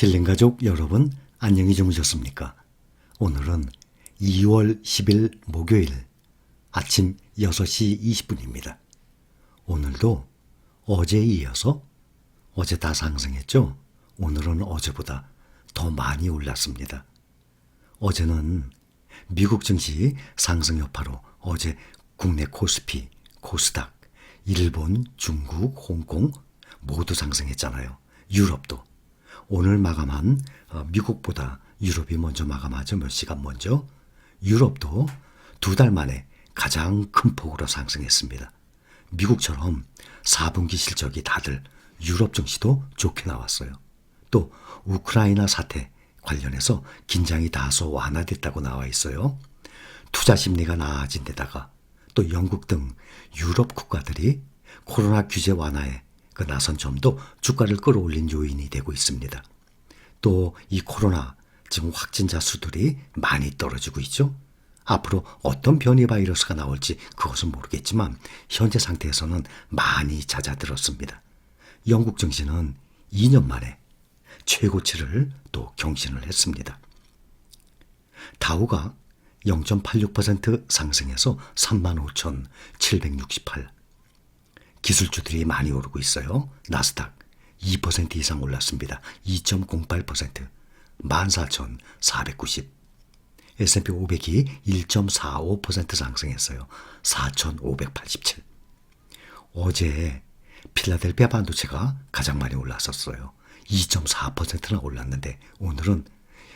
힐링 가족 여러분 안녕히 주무셨습니까? 오늘은 2월 10일 목요일 아침 6시 20분입니다. 오늘도 어제에 이어서 어제 다 상승했죠? 오늘은 어제보다 더 많이 올랐습니다. 어제는 미국 증시 상승 여파로 어제 국내 코스피, 코스닥, 일본, 중국, 홍콩 모두 상승했잖아요. 유럽도. 오늘 마감한 어, 미국보다 유럽이 먼저 마감하죠. 몇 시간 먼저. 유럽도 두 달 만에 가장 큰 폭으로 상승했습니다. 미국처럼 4분기 실적이 다들 유럽 증시도 좋게 나왔어요. 또 우크라이나 사태 관련해서 긴장이 다소 완화됐다고 나와 있어요. 투자 심리가 나아진 데다가 또 영국 등 유럽 국가들이 코로나 규제 완화에 그 나선 점도 주가를 끌어올린 요인이 되고 있습니다. 또 이 코로나 지금 확진자 수들이 많이 떨어지고 있죠. 앞으로 어떤 변이 바이러스가 나올지 그것은 모르겠지만 현재 상태에서는 많이 잦아들었습니다. 영국 증시는 2년 만에 최고치를 또 경신을 했습니다. 다우가 0.86% 상승해서 35,768. 기술주들이 많이 오르고 있어요. 나스닥 2% 이상 올랐습니다. 2.08%. 14,490. S&P 500이 1.45% 상승했어요. 4,587. 어제 필라델피아 반도체가 가장 많이 올랐었어요. 2.4%나 올랐는데 오늘은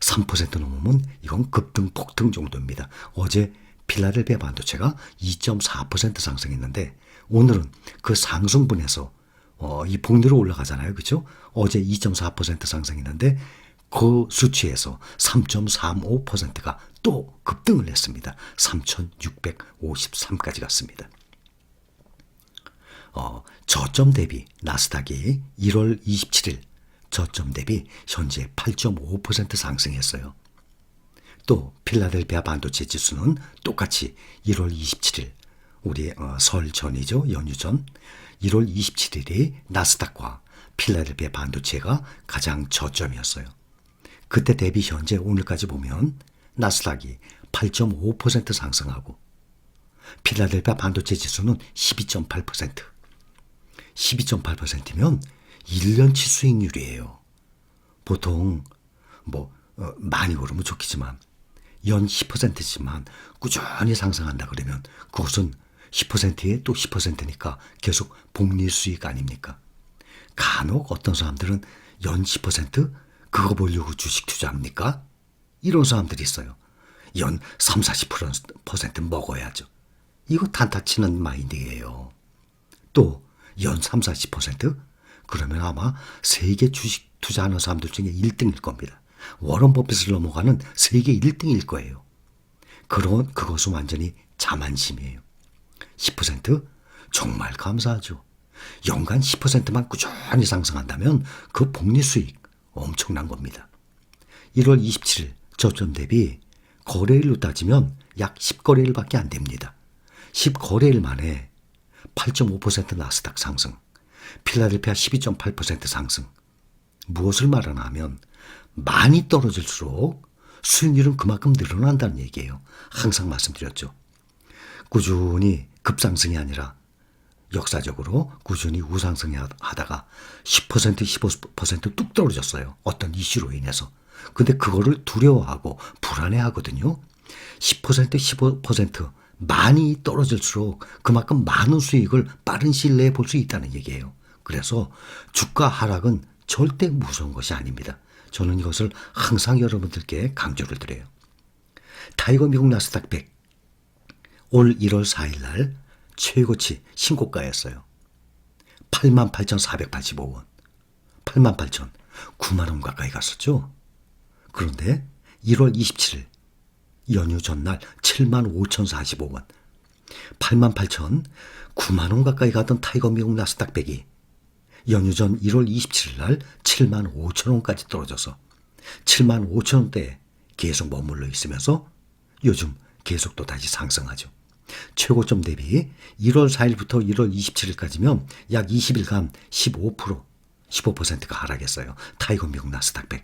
3% 넘으면 이건 급등 폭등 정도입니다. 어제 필라델피아 반도체가 2.4% 상승했는데 오늘은 그 상승분에서 어, 이 복리로 올라가잖아요. 그죠? 어제 2.4% 상승했는데 그 수치에서 3.35%가 또 급등을 했습니다. 3,653까지 갔습니다. 어, 저점 대비 나스닥이 1월 27일 저점 대비 현재 8.5% 상승했어요. 또 필라델피아 반도체 지수는 똑같이 1월 27일 우리 어, 설 전이죠 연휴 전 1월 27일이 나스닥과 필라델피아 반도체가 가장 저점이었어요. 그때 대비 현재 오늘까지 보면 나스닥이 8.5% 상승하고 필라델피아 반도체 지수는 12.8%. 12.8%면 1년치 수익률이에요. 보통 뭐 어, 많이 오르면 좋겠지만 연 10%지만 꾸준히 상승한다 그러면 그것은 10%에 또 10%니까 계속 복리 수익 아닙니까? 간혹 어떤 사람들은 연 10% 그거 보려고 주식 투자합니까? 이런 사람들이 있어요. 연 3, 40% 먹어야죠. 이거 단타 치는 마인드예요. 또 연 3, 40%? 그러면 아마 세계 주식 투자하는 사람들 중에 1등일 겁니다. 워런 버핏을 넘어가는 세계 1등일 거예요. 그런 그것은 완전히 자만심이에요. 10% 정말 감사하죠. 연간 10%만 꾸준히 상승한다면 그 복리 수익 엄청난 겁니다. 1월 27일 저점 대비 거래일로 따지면 약 10거래일밖에 안 됩니다. 10거래일 만에 8.5% 나스닥 상승, 필라델피아 12.8% 상승. 무엇을 말하나 하면 많이 떨어질수록 수익률은 그만큼 늘어난다는 얘기예요. 항상 말씀드렸죠. 꾸준히 급상승이 아니라 역사적으로 꾸준히 우상승 하다가 10% 15%뚝 떨어졌어요. 어떤 이슈로 인해서. 근데 그거를 두려워하고 불안해 하거든요. 10% 15% 많이 떨어질수록 그만큼 많은 수익을 빠른 시일 내에 볼 수 있다는 얘기예요. 그래서 주가 하락은 절대 무서운 것이 아닙니다. 저는 이것을 항상 여러분들께 강조를 드려요. 타이거 미국 나스닥 100. 올 1월 4일 날 최고치 신고가였어요. 88,485원. 88,000, 9만원 가까이 갔었죠. 그런데 1월 27일 연휴 전날 75,045원. 88,000, 9만원 가까이 가던 타이거 미국 나스닥 100이 연휴 전 1월 27일 날 7만 5천 원까지 떨어져서 7만 5천 원대에 계속 머물러 있으면서 요즘 계속 또 다시 상승하죠. 최고점 대비 1월 4일부터 1월 27일까지면 약 20일간 15% 15%가 하락했어요. 타이거 미국 나스닥 100.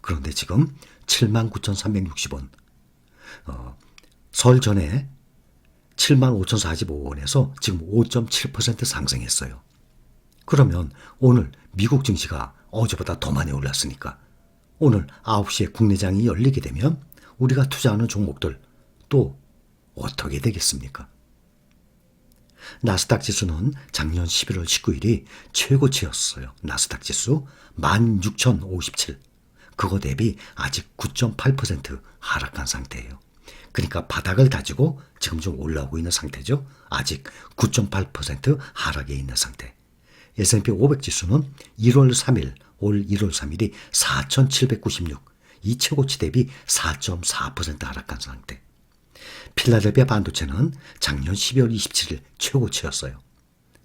그런데 지금 79,360원. 어, 설 전에 75,045원에서 지금 5.7% 상승했어요. 그러면 오늘 미국 증시가 어제보다 더 많이 올랐으니까 오늘 9시에 국내장이 열리게 되면 우리가 투자하는 종목들 또 어떻게 되겠습니까? 나스닥 지수는 작년 11월 19일이 최고치였어요. 나스닥 지수 16,057. 그거 대비 아직 9.8% 하락한 상태예요. 그러니까 바닥을 다지고 지금 좀 올라오고 있는 상태죠. 아직 9.8% 하락에 있는 상태. S&P 500 지수는 1월 3일, 올 1월 3일이 4,796. 이 최고치 대비 4.4% 하락한 상태. 필라델피아 반도체는 작년 12월 27일 최고치였어요.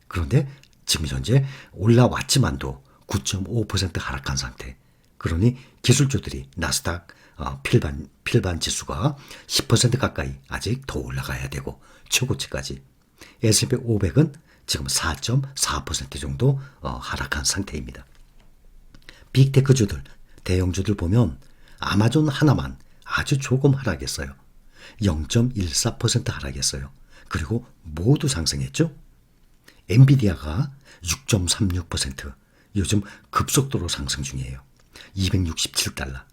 그런데 지금 현재 올라왔지만도 9.5% 하락한 상태. 그러니 기술주들이 나스닥 어, 필반 필반 지수가 10% 가까이 아직 더 올라가야 되고 최고치까지 S&P 500은 지금 4.4% 정도 어, 하락한 상태입니다. 빅테크주들, 대형주들 보면 아마존 하나만 아주 조금 하락했어요. 0.14% 하락했어요. 그리고 모두 상승했죠. 엔비디아가 6.36% 요즘 급속도로 상승 중이에요. 267달러.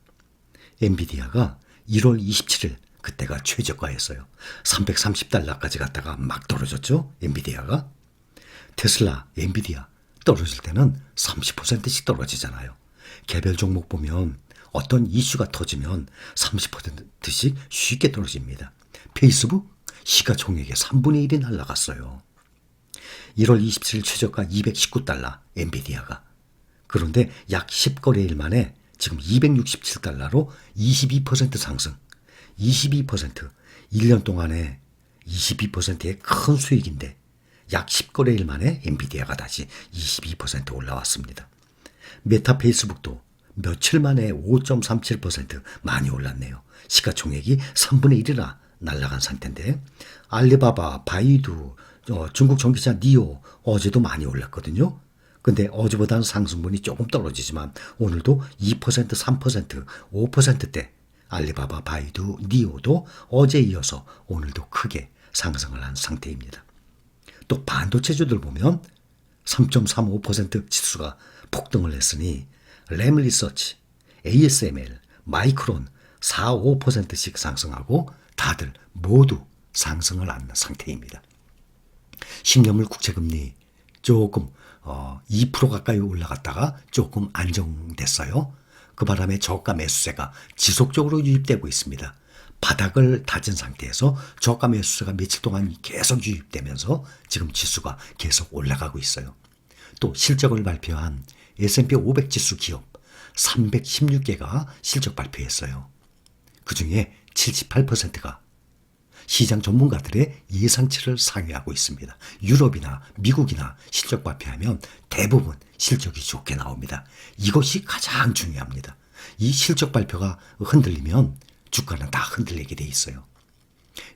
엔비디아가 1월 27일 그때가 최저가였어요. 330달러까지 갔다가 막 떨어졌죠. 엔비디아가. 테슬라, 엔비디아 떨어질 때는 30%씩 떨어지잖아요. 개별 종목 보면 어떤 이슈가 터지면 30%씩 쉽게 떨어집니다. 페이스북 시가 총액의 3분의 1이 날라갔어요. 1월 27일 최저가 219달러 엔비디아가 그런데 약 10거래일 만에 지금 267달러로 22% 상승. 22% 1년 동안에 22%의 큰 수익인데 약 10거래일 만에 엔비디아가 다시 22% 올라왔습니다. 메타 페이스북도 며칠 만에 5.37% 많이 올랐네요. 시가총액이 3분의 1이나 날라간 상태인데 알리바바, 바이두, 어, 중국 전기차 니오 어제도 많이 올랐거든요. 근데 어제보다는 상승분이 조금 떨어지지만 오늘도 2%, 3%, 5%대 알리바바, 바이두, 니오도 어제 이어서 오늘도 크게 상승을 한 상태입니다. 또 반도체주들 보면 3.35% 지수가 폭등을 했으니 램 리서치, ASML, 마이크론 4, 5%씩 상승하고 다들 모두 상승을 한 상태입니다. 10년물 국채금리 조금 어, 2% 가까이 올라갔다가 조금 안정됐어요. 그 바람에 저가 매수세가 지속적으로 유입되고 있습니다. 바닥을 다진 상태에서 저가 매수세가 며칠 동안 계속 유입되면서 지금 지수가 계속 올라가고 있어요. 또 실적을 발표한 S&P 500 지수 기업 316개가 실적 발표했어요. 그 중에 78%가 시장 전문가들의 예상치를 상회하고 있습니다. 유럽이나 미국이나 실적 발표하면 대부분 실적이 좋게 나옵니다. 이것이 가장 중요합니다. 이 실적 발표가 흔들리면 주가는 다 흔들리게 돼 있어요.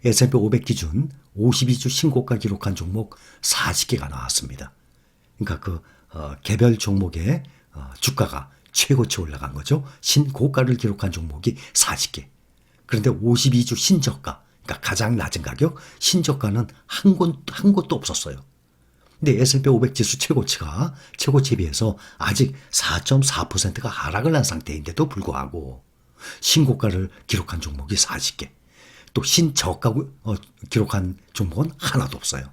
S&P 500 기준 52주 신고가 기록한 종목 40개가 나왔습니다. 그러니까 그 어, 개별 종목의 어, 주가가 최고치 올라간 거죠. 신고가를 기록한 종목이 40개. 그런데 52주 신저가, 그러니까 가장 낮은 가격 신저가는 한 곳, 한 곳도 없었어요. 근데 S&P 500 지수 최고치가 최고치에 비해서 아직 4.4%가 하락을 한 상태인데도 불구하고 신고가를 기록한 종목이 40개, 또 신저가 어, 기록한 종목은 하나도 없어요.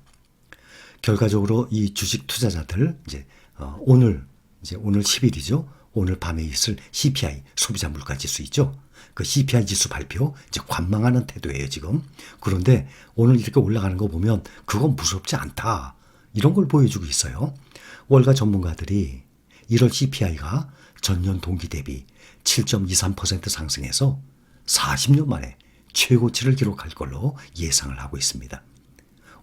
결과적으로 이 주식 투자자들 이제 어, 오늘 이제 오늘 10일이죠. 오늘 밤에 있을 CPI 소비자 물가 지수 있죠. 그 CPI 지수 발표 이제 관망하는 태도예요 지금. 그런데 오늘 이렇게 올라가는 거 보면 그건 무섭지 않다. 이런 걸 보여주고 있어요. 월가 전문가들이 1월 CPI가 전년 동기 대비 7.23% 상승해서 40년 만에 최고치를 기록할 걸로 예상을 하고 있습니다.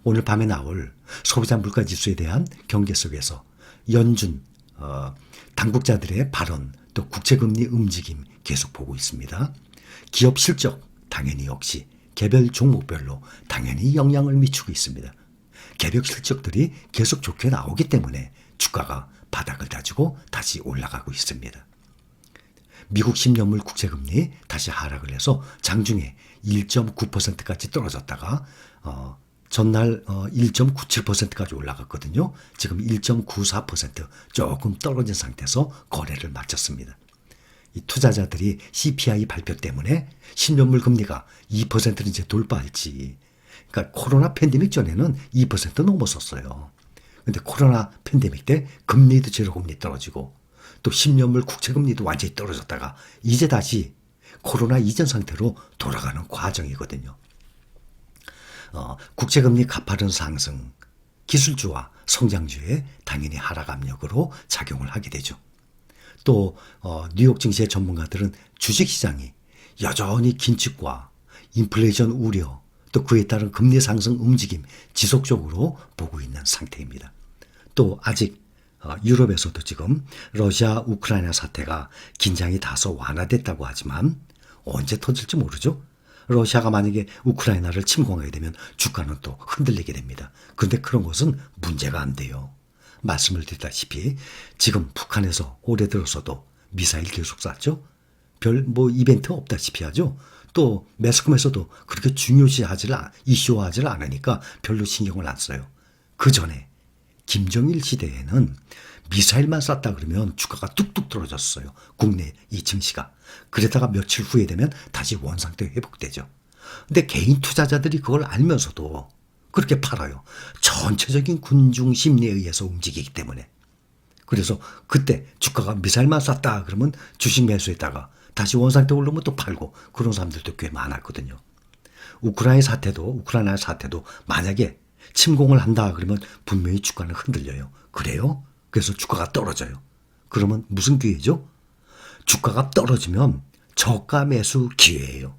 오늘 밤에 나올 소비자 물가 지수에 대한 경계 속에서 연준 어, 당국자들의 발언 또 국채금리 움직임 계속 보고 있습니다. 기업 실적 당연히 역시 개별 종목별로 당연히 영향을 미치고 있습니다. 개별 실적들이 계속 좋게 나오기 때문에 주가가 바닥을 다지고 다시 올라가고 있습니다. 미국 10년물 국채금리 다시 하락을 해서 장중에 1.9%까지 떨어졌다가 어, 전날 어, 1.97%까지 올라갔거든요. 지금 1.94% 조금 떨어진 상태에서 거래를 마쳤습니다. 이 투자자들이 CPI 발표 때문에 10년물 금리가 2%를 이제 돌파할지. 그러니까 코로나 팬데믹 전에는 2% 넘었었어요. 근데 코로나 팬데믹 때 금리도 제로 금리 떨어지고 또 10년물 국채 금리도 완전히 떨어졌다가 이제 다시 코로나 이전 상태로 돌아가는 과정이거든요. 어, 국채금리 가파른 상승, 기술주와 성장주에 당연히 하락 압력으로 작용을 하게 되죠. 또 어, 뉴욕 증시의 전문가들은 주식시장이 여전히 긴축과 인플레이션 우려 또 그에 따른 금리 상승 움직임 지속적으로 보고 있는 상태입니다. 또 아직 어, 유럽에서도 지금 러시아 우크라이나 사태가 긴장이 다소 완화됐다고 하지만 언제 터질지 모르죠. 러시아가 만약에 우크라이나를 침공하게 되면 주가는 또 흔들리게 됩니다. 그런데 그런 것은 문제가 안 돼요. 말씀을 드렸다시피 지금 북한에서 올해 들어서도 미사일 계속 쐈죠. 별 뭐 이벤트 없다시피 하죠. 또 매스컴에서도 그렇게 중요시하지를 않- 이슈화하지를 않으니까 별로 신경을 안 써요. 그 전에 김정일 시대에는 미사일만 쐈다 그러면 주가가 뚝뚝 떨어졌어요. 국내 이 증시가. 그러다가 며칠 후에 되면 다시 원상태 회복되죠. 근데 개인 투자자들이 그걸 알면서도 그렇게 팔아요. 전체적인 군중 심리에 의해서 움직이기 때문에. 그래서 그때 주가가 미사일만 쐈다 그러면 주식 매수했다가 다시 원상태 오르면 또 팔고 그런 사람들도 꽤 많았거든요. 우크라이나 사태도 우크라이나 사태도 만약에 침공을 한다 그러면 분명히 주가는 흔들려요. 그래요? 그래서 주가가 떨어져요. 그러면 무슨 기회죠? 주가가 떨어지면 저가 매수 기회예요.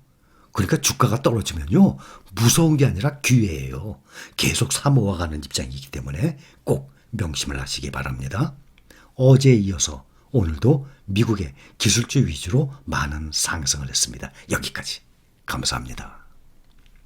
그러니까 주가가 떨어지면요 무서운 게 아니라 기회예요. 계속 사모아가는 입장이기 때문에 꼭 명심을 하시기 바랍니다. 어제에 이어서 오늘도 미국의 기술주 위주로 많은 상승을 했습니다. 여기까지 감사합니다.